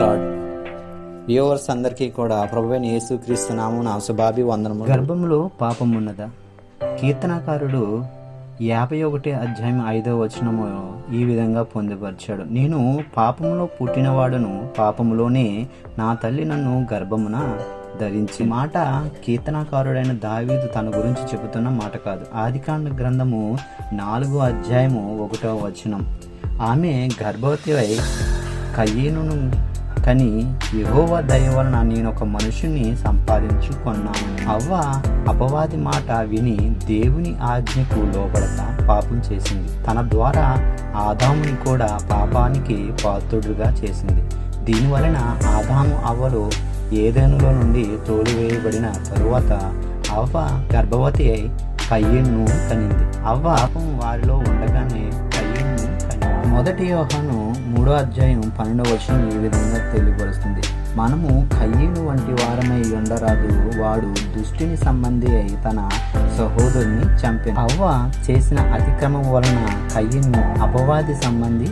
Lord viewers అందరికీ కూడా ప్రభువైన యేసుక్రీస్తు నామం నా శుభాభి వందనము గర్భంలో పాపం ఉన్నదా కీర్తనకారుడు యాభై ఒకటి అధ్యాయం ఐదో వచనము ఈ విధంగా పొందుపరిచాడు. నేను పాపములో పుట్టినవాడును పాపములోనే నా తల్లి నన్ను గర్భమున ధరించి మాట కీర్తనకారుడైన దావీదు తన గురించి చెబుతున్న మాట కాదు. ఆదికాండ గ్రంథము నాలుగో అధ్యాయము ఒకటో వచనం. ఆమె గర్భవతి అయి కయ్యను కానీ ఎగోవ దయ వలన నేను ఒక మనుషుని సంపాదించుకున్నాను. అవ్వ అపవాది మాట విని దేవుని ఆజ్ఞకు లోబడక పాపం చేసింది. తన ద్వారా ఆదాముని కూడా పాపానికి పాత్రుడుగా చేసింది. దీనివలన ఆదాము అవ్వలు ఏదైనాలో నుండి తోలివేయబడిన తరువాత అవ్వ గర్భవతి అయి కయ్యను కనింది. అవ్వ పాపం వారిలో ఉండగానే మొదటి యోహాను మూడో అధ్యాయం పన్నెండవ వచనం ఈ విధంగా తెలియపరుస్తుంది. మనము కయ్యను వంటి వారమై ఉండరాదు వాడు దుష్టిని సంబంధి అయి తన సహోదరుని చంపిన. అవ్వ చేసిన అతిక్రమం వలన కయ్యను అపవాది సంబంధి